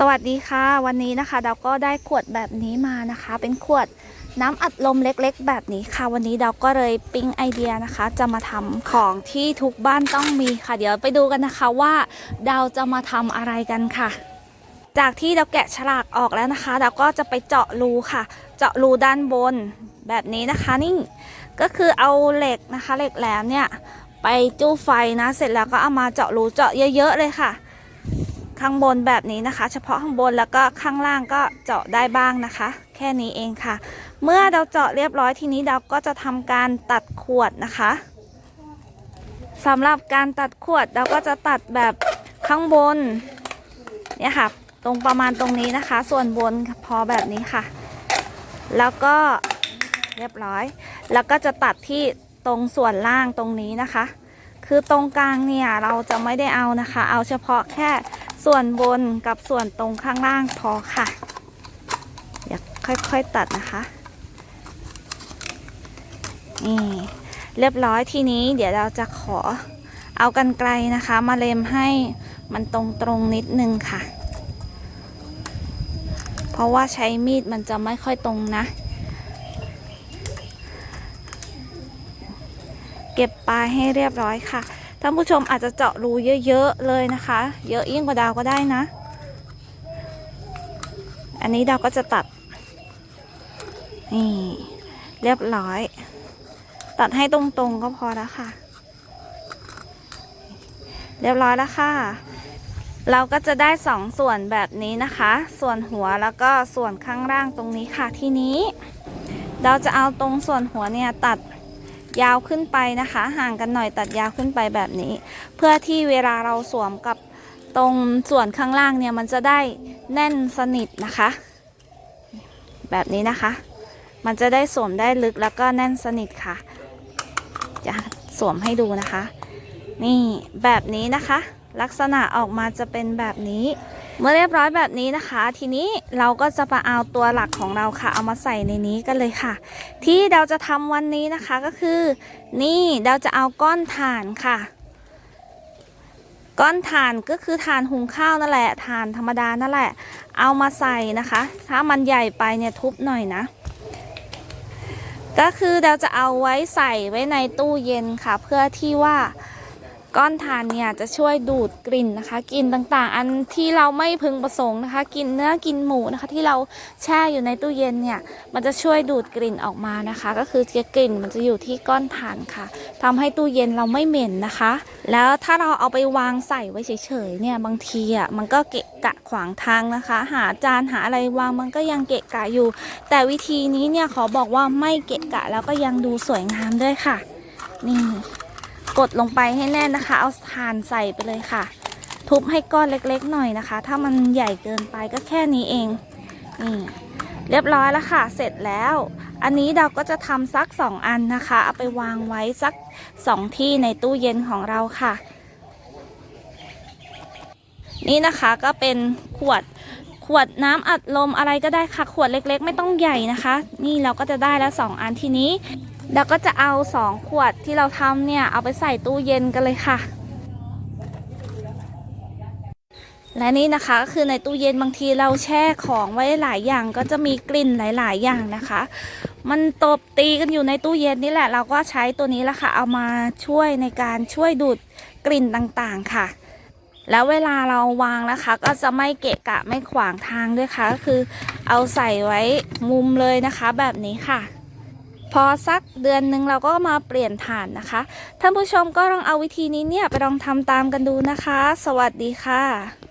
สวัสดีค่ะ วันนี้นะคะเราก็ได้ขวดแบบนี้มานะคะ เป็นขวดน้ำอัดลมเล็กๆ แบบนี้ค่ะ วันนี้เราก็เลยปิ๊งไอเดียนะคะ จะมาทำของที่ทุกบ้านต้องมีค่ะ เดี๋ยวไปดูกันนะคะว่าเราจะมาทำอะไรกันค่ะ จากที่เราแกะฉลากออกแล้วนะคะเราก็จะไปเจาะรูค่ะ เจาะรูด้านบนแบบนี้นะคะนี่ก็คือเอาเหล็กนะคะเหล็กแหลมเนี่ยไปจู้ไฟนะ เสร็จแล้วก็เอามาเจาะรูเจาะเยอะ ๆ เลยค่ะ ข้างบนแบบนี้นะคะ เฉพาะข้างบนแล้วก็ข้างล่างก็เจาะได้บ้างนะคะ แค่นี้เองค่ะ เมื่อเราเจาะเรียบร้อยทีนี้เราก็จะทำการตัดขวดนะคะสำหรับการตัดขวดเราก็จะตัดแบบข้างบนเนี่ยค่ะ ตรงประมาณตรงนี้นะคะ ส่วนบนพอแบบนี้ค่ะ แล้วก็เรียบร้อย แล้วก็จะตัดที่ตรงส่วนล่างตรงนี้นะคะ คือตรงกลางเนี่ยเราจะไม่ได้เอานะคะ เอาเฉพาะแค่ ส่วนบนกับส่วนตรงข้างล่างพอค่ะเดี๋ยวค่อยๆตัดนะคะ นี่เรียบร้อยทีนี้เดี๋ยวเราจะขอเอากันไกลนะคะ มาเล็มให้มันตรงๆนิดนึงค่ะ เพราะว่าใช้มีดมันจะไม่ค่อยตรงนะ เก็บปลายให้เรียบร้อยค่ะ ท่านผู้ชมอาจจะเจาะรูเยอะๆเลยนะคะ เยอะยิ่งกว่าดาวก็ได้นะ อันนี้ดาวก็จะตัด นี่เรียบร้อย ตัดให้ตรงๆก็พอแล้วค่ะ เรียบร้อยแล้วค่ะ เราก็จะได้สองส่วนแบบนี้นะคะ ส่วนหัวแล้วก็ส่วนข้างล่างตรงนี้ค่ะ ที่นี้ เราจะเอาตรงส่วนหัวเนี่ยตัด ยาวขึ้นไปนะคะ ห่างกันหน่อยตัดยาวขึ้นไปแบบนี้ เพื่อที่เวลาเราสวมกับตรงส่วนข้างล่างเนี่ยมันจะได้แน่นสนิทนะคะ แบบนี้นะคะ มันจะได้สวมได้ลึกแล้วก็แน่นสนิทค่ะจะสวมให้ดูนะคะ นี่แบบนี้นะคะ ลักษณะออกมาจะเป็นแบบนี้ เมื่อเรียบร้อยแบบนี้นะคะ ทีนี้เราก็จะมาเอาตัวหลักของเราค่ะ เอามาใส่ในนี้กันเลยค่ะ ที่เราจะทำวันนี้นะคะก็คือ นี่เราจะเอาก้อนถ่านค่ะ ก้อนถ่านก็คือถ่านหุงข้าวนั่นแหละถ่านธรรมดานั่นแหละ เอามาใส่นะคะ ถ้ามันใหญ่ไปเนี่ยทุบหน่อยนะ ก็คือเราจะเอาไว้ใส่ไว้ในตู้เย็นค่ะ เพื่อที่ว่า ก้อนถ่านเนี่ยจะช่วยดูดกลิ่นนะคะกลิ่นต่างๆ อันที่เราไม่พึงประสงค์นะคะกลิ่นเนื้อกินหมูนะคะ ที่เราแช่อยู่ในตู้เย็นเนี่ยมันจะช่วยดูดกลิ่นออกมานะคะ ก็คือกลิ่นมันจะอยู่ที่ก้อนถ่านค่ะทำให้ตู้เย็นเราไม่เหม็นนะคะ แล้วถ้าเราเอาไปวางใส่ไว้เฉยๆเนี่ยบางทีอะมันก็เกะกะขวางทางนะคะ หาจานหาอะไรวางมันก็ยังเกะกะอยู่ แต่วิธีนี้เนี่ยขอบอกว่าไม่เกะกะแล้วก็ยังดูสวยงามด้วยค่ะ นี่ กดลงไปให้แน่นนะคะ เอาถ่านใส่ไปเลยค่ะ ทุบให้ก้อนเล็กๆหน่อยนะคะ ถ้ามันใหญ่เกินไปก็แค่นี้เองนี่เรียบร้อยแล้วค่ะ เสร็จแล้ว อันนี้เราก็จะทำสักสองอันนะคะ เอาไปวางไว้สักสองที่ในตู้เย็นของเราค่ะ นี่นะคะก็เป็นขวดขวดน้ำอัดลมอะไรก็ได้ค่ะ ขวดเล็กๆ ไม่ต้องใหญ่นะคะ นี่เราก็จะได้แล้วสองอันทีนี้ เราก็จะเอาสองขวดที่เราทำเนี่ย เอาไปใส่ตู้เย็นกันเลยค่ะ และนี่นะคะก็คือในตู้เย็นบางทีเราแช่ของไว้หลายอย่างก็จะมีกลิ่นหลาย ๆ อย่างนะคะ มันตบตีกันอยู่ในตู้เย็นนี่แหละ เราก็ใช้ตัวนี้แหละค่ะ เอามาช่วยในการช่วยดูดกลิ่นต่างๆค่ะแล้วเวลาเราวางนะคะ ก็จะไม่เกะกะไม่ขวางทางด้วยค่ะก็คือเอาใส่ไว้มุมเลยนะคะแบบนี้ค่ะ พอสักเดือนหนึ่งเราก็มาเปลี่ยนฐานนะคะ ท่านผู้ชมก็ลองเอาวิธีนี้เนี่ยไปลองทำตามกันดูนะคะ สวัสดีค่ะ